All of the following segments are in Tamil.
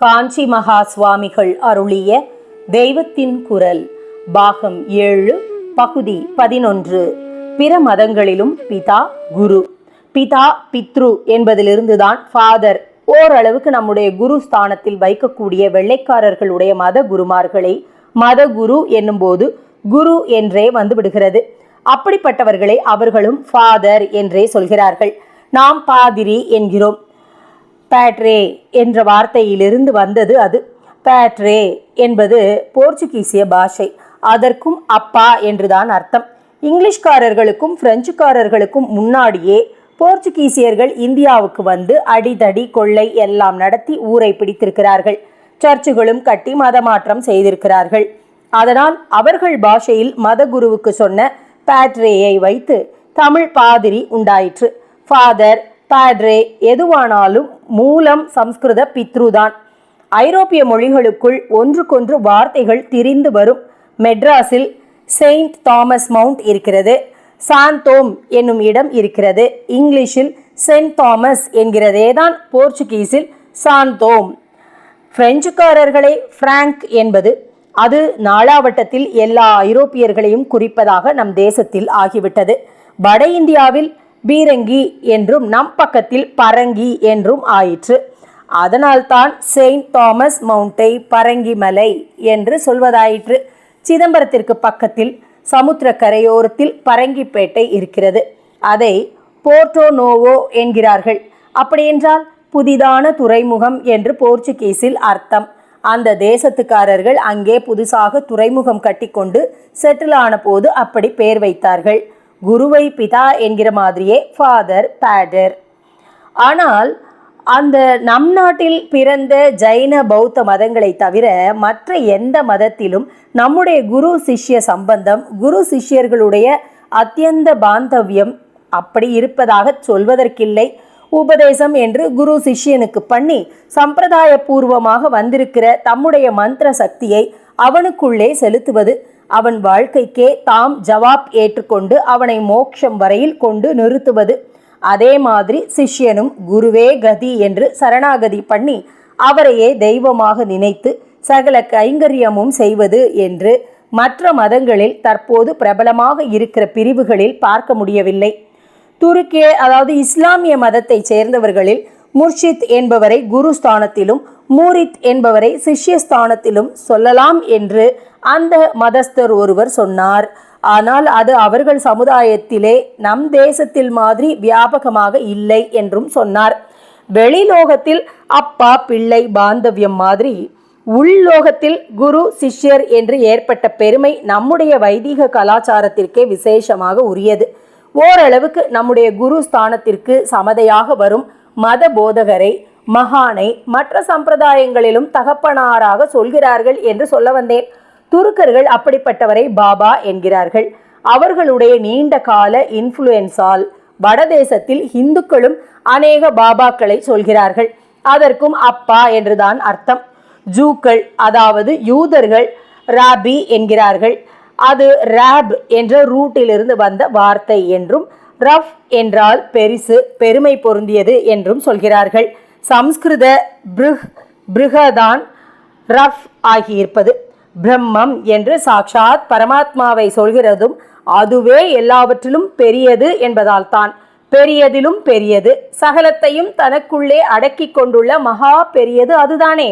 காஞ்சி மகா சுவாமிகள் அருளிய தெய்வத்தின் குரல் பாகம் ஏழு பகுதி பதினொன்று. பிற மதங்களிலும் பிதா குரு. பிதா பித்ரு என்பதிலிருந்துதான் ஃபாதர் ஓரளவுக்கு நம்முடைய குரு ஸ்தானத்தில் வைக்கக்கூடிய வெள்ளைக்காரர்களுடைய மத குருமார்களை மத குரு என்னும்போது குரு என்றே வந்து விடுகிறது. அப்படிப்பட்டவர்களை அவர்களும் ஃபாதர் என்றே சொல்கிறார்கள். நாம் பாதிரி என்கிறோம். பேட்ரே என்ற வார்த்தையிலிருந்து வந்தது அது. பேட்ரே என்பது போர்ச்சுகீசிய பாஷை. அதற்கும் அப்பா என்றுதான் அர்த்தம். இங்கிலீஷ்காரர்களுக்கும் பிரெஞ்சுக்காரர்களுக்கும் முன்னாடியே போர்ச்சுகீசியர்கள் இந்தியாவுக்கு வந்து அடிதடி கொள்ளை எல்லாம் நடத்தி ஊரை பிடித்திருக்கிறார்கள். சர்ச்சுகளும் கட்டி மதமாற்றம் செய்திருக்கிறார்கள். அதனால் அவர்கள் பாஷையில் மதகுருவுக்கு சொன்ன பேட்ரேயை வைத்து தமிழ் பாதிரி உண்டாயிற்று. ஃபாதர் பேட்ரே எதுவானாலும் மூலம் சம்ஸ்கிருத பித்ருதான். ஐரோப்பிய மொழிகளுக்குள் ஒன்றுக்கொன்று வார்த்தைகள் திரிந்து வரும் மெட்ராஸில் செயின்ட் தாமஸ் மவுண்ட் இருக்கிறது. சாந்தோம் என்னும் இடம் இருக்கிறது. இங்கிலீஷில் சென்ட் தாமஸ் என்கிறதேதான் போர்ச்சுகீஸில் சாந்தோம் பிரெஞ்சுக்காரர்களே பிராங்க் என்பது அது நாளாவட்டத்தில் எல்லா ஐரோப்பியர்களையும் குறிப்பதாக நம் தேசத்தில் ஆகிவிட்டது. வட இந்தியாவில் பீரங்கி என்றும் நம் பக்கத்தில் பரங்கி என்றும் ஆயிற்று. அதனால்தான் செயின்ட் தாமஸ் மவுண்டை பரங்கி மலை என்று சொல்வதாயிற்று. சிதம்பரத்திற்கு பக்கத்தில் சமுத்திர கரையோரத்தில் பரங்கிப்பேட்டை இருக்கிறது. அதை போர்டோ நோவோ என்கிறார்கள். அப்படியென்றால் புதிதான துறைமுகம் என்று போர்ச்சுகீஸில் அர்த்தம். அந்த தேசத்துக்காரர்கள் அங்கே புதுசாக துறைமுகம் கட்டிக்கொண்டு செட்டில் ஆன போது அப்படி பெயர் வைத்தார்கள். குருவை பிதா என்கிற மாதிரியே ஃபாதர் பேடர் ஆனால் அந்த நம் நாட்டில் பிறந்த ஜைன பௌத்த மதங்களை தவிர மற்ற எந்த மதத்திலும் நம்முடைய குரு சிஷ்ய சம்பந்தம் குரு சிஷ்யர்களுடைய அத்தியந்த பாந்தவியம் அப்படி இருப்பதாக சொல்வதற்கில்லை. உபதேசம் என்று குரு சிஷ்யனுக்கு பண்ணி சம்பிரதாய பூர்வமாக வந்திருக்கிற தம்முடைய மந்திர சக்தியை அவனுக்குள்ளே செலுத்துவது அவன் வாழ்க்கைக்கே தாம் ஜவாப் ஏற்றுக்கொண்டு அவனை மோட்சம் வரையில் கொண்டு நிறுத்துவது. அதே மாதிரி சிஷ்யனும் குருவே கதி என்று சரணாகதி பண்ணி அவரையே தெய்வமாக நினைத்து சகல கைங்கரியமும் செய்வது என்று மற்ற மதங்களில் தற்போது பிரபலமாக இருக்கிற பிரிவுகளில் பார்க்க முடியவில்லை. துருக்கிய அதாவது இஸ்லாமிய மதத்தைச் சேர்ந்தவர்களில் முர்ஷித் என்பவரை குரு ஸ்தானத்திலும் மூரித் என்பவரை சிஷ்ய ஸ்தானத்திலும் சொல்லலாம் என்று அந்த மதஸ்தர் ஒருவர் சொன்னார். ஆனால் அது அவர்கள் சமுதாயத்திலே நம் தேசத்தில் மாதிரி வியாபகமாக இல்லை என்றும் சொன்னார். வெளிலோகத்தில் அப்பா பிள்ளை பாந்தவியம் மாதிரி உள்லோகத்தில் குரு சிஷ்யர் என்று ஏற்பட்ட பெருமை நம்முடைய வைதிக கலாச்சாரத்திற்கே விசேஷமாக உரியது. ஓரளவுக்கு நம்முடைய குரு ஸ்தானத்திற்கு சமதையாக வரும் மத போதகரை மகானை மற்ற சம்பிரதாயங்களிலும் தகப்பனாராக சொல்கிறார்கள் என்று சொல்ல வந்தேன். துருக்கர்கள் அப்படிப்பட்டவரை பாபா என்கிறார்கள். அவர்களுடைய நீண்ட கால இன்ஃப்ளூயன்ஸால் வடதேசத்தில் இந்துக்களும் அநேக பாபாக்களை சொல்கிறார்கள். அதற்கும் அப்பா என்றுதான் அர்த்தம். ஜூக்கள் அதாவது யூதர்கள் ராபி என்கிறார்கள். அது ராப் என்ற ரூட்டிலிருந்து வந்த வார்த்தை என்றும் ரஃப் என்றால் பெரிசு பெருமை பொருந்தியது என்றும் சொல்கிறார்கள். சம்ஸ்கிருத பிருஹ் பிருகதான் ரஃப் ஆகியிருப்பது. பிரம்மம் என்று சாக்ஷாத் பரமாத்மாவை சொல்கிறதும் அதுவே எல்லாவற்றிலும் பெரியது என்பதால் தான் பெரியதிலும் பெரியது. சகலத்தையும் தனக்குள்ளே அடக்கி கொண்டுள்ள மகா பெரியது அதுதானே.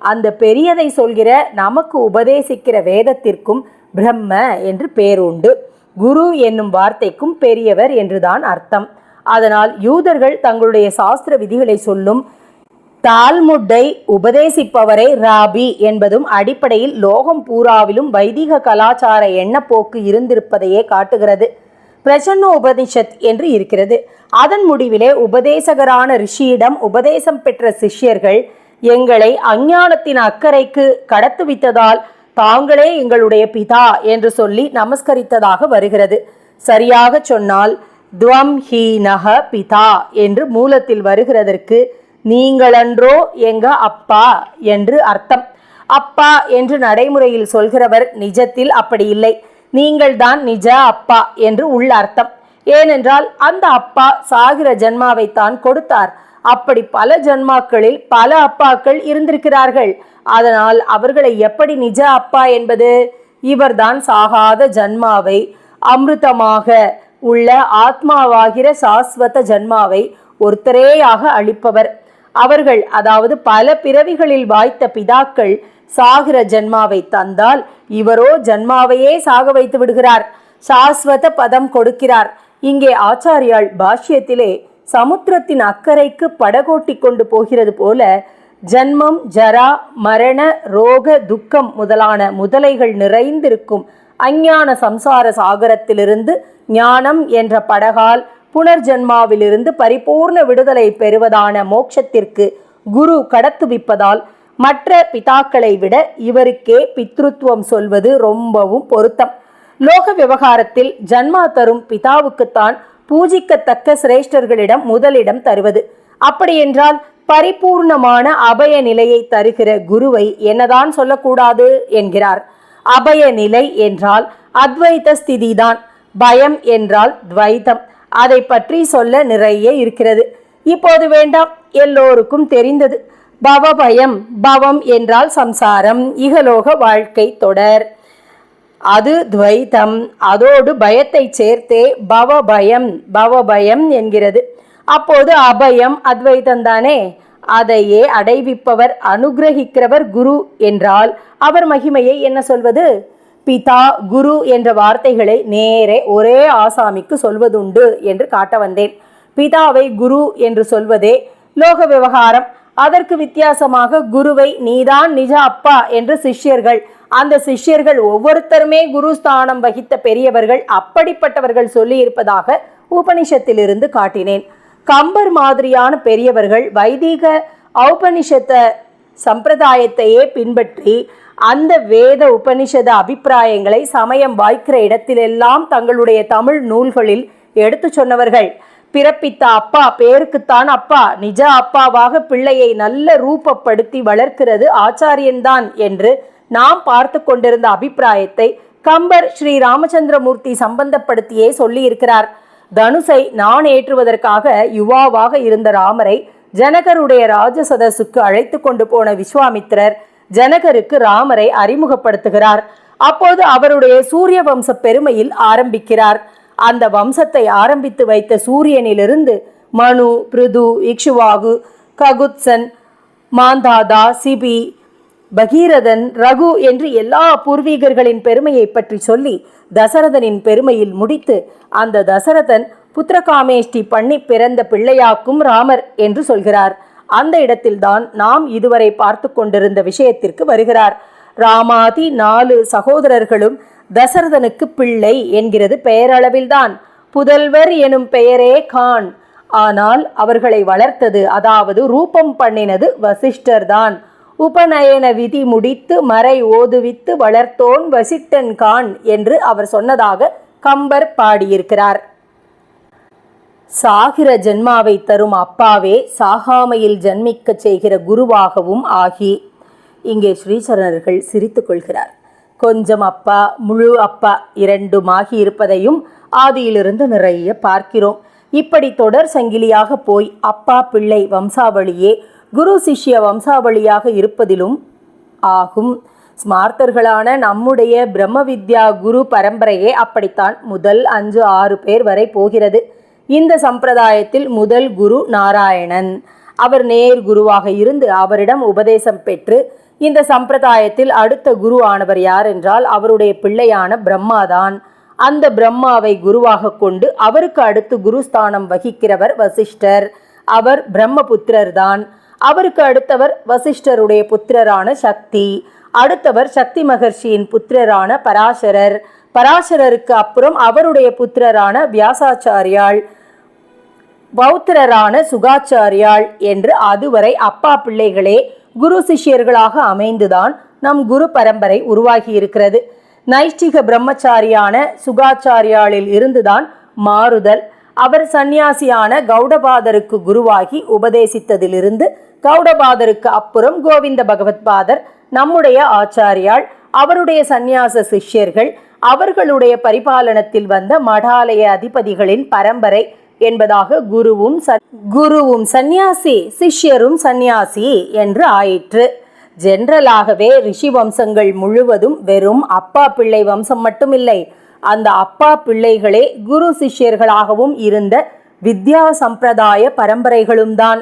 அந்த பெரியதை சொல்கிற நமக்கு உபதேசிக்கிற வேதத்திற்கும் பிரம்ம என்று பேருண்டு. குரு என்னும் வார்த்தைக்கும் பெரியவர் என்றுதான் அர்த்தம். அதனால் யூதர்கள் தங்களுடைய சாஸ்திர விதிகளை சொல்லும் தால்முட்டை உபதேசிப்பவரே ராபி என்பதும் அடிப்படையில் லோகம் பூராவிலும் வைதிக கலாச்சார எண்ணப்போக்கு இருந்திருப்பதையே காட்டுகிறது. பிரசன்ன உபனிஷத் என்று இருக்கிறது. அதன் முடிவிலே உபதேசகரான ரிஷியிடம் உபதேசம் பெற்ற சிஷ்யர்கள் எங்களை அஞ்ஞானத்தின் அக்கறைக்கு கடத்துவித்ததால் தாங்களே எங்களுடைய பிதா என்று சொல்லி நமஸ்கரித்ததாக வருகிறது. சரியாக சொன்னால் துவம் ஹீ நக பிதா என்று மூலத்தில் வருகிறதற்கு நீங்களன்றோ எங்க அப்பா என்று அர்த்தம். அப்பா என்று நடைமுறையில் சொல்கிறவர் நிஜத்தில் அப்படி இல்லை. நீங்கள்தான் நிஜ அப்பா என்று உள்ள அர்த்தம். ஏனென்றால் அந்த அப்பா சாகிற ஜன்மாவைத்தான் கொடுத்தார். அப்படி பல ஜன்மாக்களில் பல அப்பாக்கள் இருந்திருக்கிறார்கள். அதனால் அவர்களை எப்படி நிஜ அப்பா என்பது? இவர்தான் சாகாத ஜன்மாவை அமிர்தமாக உள்ள ஆத்மாவாகிற சாஸ்வத ஜன்மாவை ஒருத்தரேயாக அளிப்பவர். அவர்கள் அதாவது பல பிறவிகளில் வாய்த்த பிதாக்கள் சாகிற ஜன்மாவை தந்தால் இவரோ ஜன்மாவையே சாக வைத்து விடுகிறார். சாஸ்வத பதம் கொடுக்கிறார். இங்கே ஆச்சாரியால் பாஷ்யத்திலே சமுத்திரத்தின் அக்கறைக்கு படகோட்டி கொண்டு போகிறது போல ஜன்மம் ஜரா மரண ரோக துக்கம் முதலான முதலைகள் நிறைந்திருக்கும் அஞ்ஞான சம்சார சாகரத்திலிருந்து ஞானம் என்ற படகால் புனர்ஜன்மாவிலிருந்து பரிபூர்ண விடுதலை பெறுவதான மோட்சத்திற்கு குரு கடத்துவிப்பதால் மற்ற பிதாக்களை விட இவருக்கே பித்ருத்துவம் சொல்வது ரொம்பவும் பொருத்தம். லோக விவகாரத்தில் ஜன்மா தரும் பிதாவுக்குத்தான் பூஜிக்கத்தக்க சிரேஷ்டர்களிடம் முதலிடம் தருவது. அப்படியென்றால் பரிபூர்ணமான அபய நிலையை தருகிற குருவை என்னதான் சொல்லக்கூடாது என்கிறார். அபய நிலை என்றால் அத்வைத ஸ்திதிதான். பயம் என்றால் துவைதம் அதை பற்றி சொல்ல நிறைய இருக்கிறது. இப்போது வேண்டாம். எல்லோருக்கும் தெரிந்தது. பவபயம் பவம் என்றால் சம்சாரம் இகலோக வாழ்க்கை தொடர். அது துவைதம் அதோடு பயத்தை சேர்த்தே பவபயம் பவபயம் என்கிறது. அப்போது அபயம் அத்வைதம் தானே? அதையே அடைவிப்பவர் அனுகிரகிக்கிறவர் குரு என்றால் அவர் மகிமையை என்ன சொல்வது? பிதா குரு என்ற வார்த்தைகளை நேரே ஒரே ஆசாமிக்கு சொல்வதுண்டு என்று காட்ட வந்தேன். பிதாவை குரு என்று சொல்வதே லோக விவகாரம். அதற்கு வித்தியாசமாக குருவை நீதான் நிஜ அப்பா என்று சிஷ்யர்கள் அந்த சிஷ்யர்கள் ஒவ்வொருத்தருமே குரு ஸ்தானம் வகித்த பெரியவர்கள் அப்படிப்பட்டவர்கள் சொல்லி இருப்பதாக உபனிஷத்திலிருந்து காட்டினேன். கம்பர் மாதிரியான பெரியவர்கள் வைதீக ஔபனிஷத்த சம்பிரதாயத்தையே பின்பற்றி அந்த வேத உபனிஷத அபிப்பிராயங்களை சமயம் வாய்க்கிற இடத்திலெல்லாம் தங்களுடைய தமிழ் நூல்களில் எடுத்து சொன்னவர்கள். பிறப்பித்த அப்பா பேருக்குத்தான் அப்பா நிஜ அப்பாவாக பிள்ளையை நல்ல ரூபப்படுத்தி வளர்க்கிறது ஆச்சாரியன்தான் என்று நாம் பார்த்து கொண்டிருந்த அபிப்பிராயத்தை கம்பர் ஸ்ரீ ராமச்சந்திரமூர்த்தி சம்பந்தப்படுத்தியே சொல்லியிருக்கிறார். தனுசை நான் ஏற்றுவதற்காக யுவாவாக இருந்த ராமரை ஜனகருடைய ராஜசதசுக்கு அழைத்து கொண்டு போன விஸ்வாமித்திரர் ஜனகருக்கு ராமரை அறிமுகப்படுத்துகிறார். அப்போது அவருடைய சூரிய வம்ச பெருமையில் ஆரம்பிக்கிறார். அந்த வம்சத்தை ஆரம்பித்து வைத்த சூரியனிலிருந்து மனு பிருது இக்ஷுவாகு ககுத்சன் மாந்தாதா சிபி பகீரதன் ரகு என்று எல்லா பூர்வீகர்களின் பெருமையை பற்றி சொல்லி தசரதனின் பெருமையில் முடித்து அந்த தசரதன் புத்திரகாமேஷ்டி பண்ணி பிறந்த பிள்ளையாக்கும் ராமர் என்று சொல்கிறார். அந்த இடத்தில்தான் நாம் இதுவரை பார்த்து கொண்டிருந்த விஷயத்திற்கு வருகிறார். ராமாதி நாலு சகோதரர்களும் தசரதனுக்கு பிள்ளை என்கிறது பெயரளவில்தான். புதல்வர் எனும் பெயரே கான். ஆனால் அவர்களை வளர்த்தது அதாவது ரூபம் பண்ணினது வசிஷ்டர்தான். உபநயன விதி முடித்து மறை ஓதுவித்து வளர்த்தோன் வசிட்டன் கான் என்று அவர் சொன்னதாக கம்பர் பாடியிருக்கிறார். சாகிற ஜென்மாவை தரும் அப்பாவே சாகாமையில் ஜன்மிக்கச் செய்கிற குருவாகவும் ஆகி இங்கே ஸ்ரீசரணர்கள் சிரித்து கொள்கிறார். கொஞ்சம் அப்பா முழு அப்பா இரண்டுமாகி இருப்பதையும் ஆதியிலிருந்து நிறைய பார்க்கிறோம். இப்படி தொடர் சங்கிலியாக போய் அப்பா பிள்ளை வம்சாவளியே குரு சிஷ்ய வம்சாவளியாக இருப்பதிலும் ஆகும். ஸ்மார்த்தர்களான நம்முடைய பிரம்ம வித்யா குரு பரம்பரையே அப்படித்தான் முதல் அஞ்சு ஆறு பேர் வரை போகிறது. இந்த சம்பிரதாயத்தில் முதல் குரு நாராயணன். அவர் நேர் குருவாக இருந்து அவரிடம் உபதேசம் பெற்று இந்த சம்பிரதாயத்தில் அடுத்த குரு ஆனவர் யார் என்றால் அவருடைய பிள்ளையான பிரம்மாதான். அந்த பிரம்மாவை குருவாக கொண்டு அவருக்கு அடுத்து குருஸ்தானம் வகிக்கிறவர் வசிஷ்டர். அவர் பிரம்மபுத்திரர் தான் அவருக்கு அடுத்தவர் வசிஷ்டருடைய புத்திரரான சக்தி. அடுத்தவர் சக்தி மகர்ஷியின் புத்திரரான பராசரர். பராசரருக்கு அப்புறம் அவருடைய புத்திரரான வியாசாச்சாரியாள் பௌத்திரரான சுகாச்சாரியாள் என்று அதுவரை அப்பா பிள்ளைகளே குரு சிஷ்யர்களாக அமைந்துதான் நம் குரு பரம்பரை உருவாகி இருக்கிறது நைஷ்டிக பிரம்மச்சாரியான சுகாச்சாரியாளில் இருந்துதான் மாறுதல். அவர் சந்நியாசியான கௌடபாதருக்கு குருவாகி உபதேசித்ததிலிருந்து கௌடபாதருக்கு அப்புறம் கோவிந்த பகவத்பாதர் நம்முடைய ஆச்சாரியாள் அவருடைய சந்நியாச சிஷ்யர்கள் அவர்களுடைய பரிபாலனத்தில் வந்த மடாலய அதிபதிகளின் பரம்பரை என்பதாக குருவும் குருவும் சந்நியாசி சிஷ்யரும் சந்நியாசி என்று ஆயிற்று. ஜெனரலாகவே ரிஷி வம்சங்கள் முழுவதும் வெறும் அப்பா பிள்ளை வம்சம் மட்டுமில்லை. அந்த அப்பா பிள்ளைகளே குரு சிஷ்யர்களாகவும் இருந்த வித்யா சம்பிரதாய பரம்பரைகளும் தான்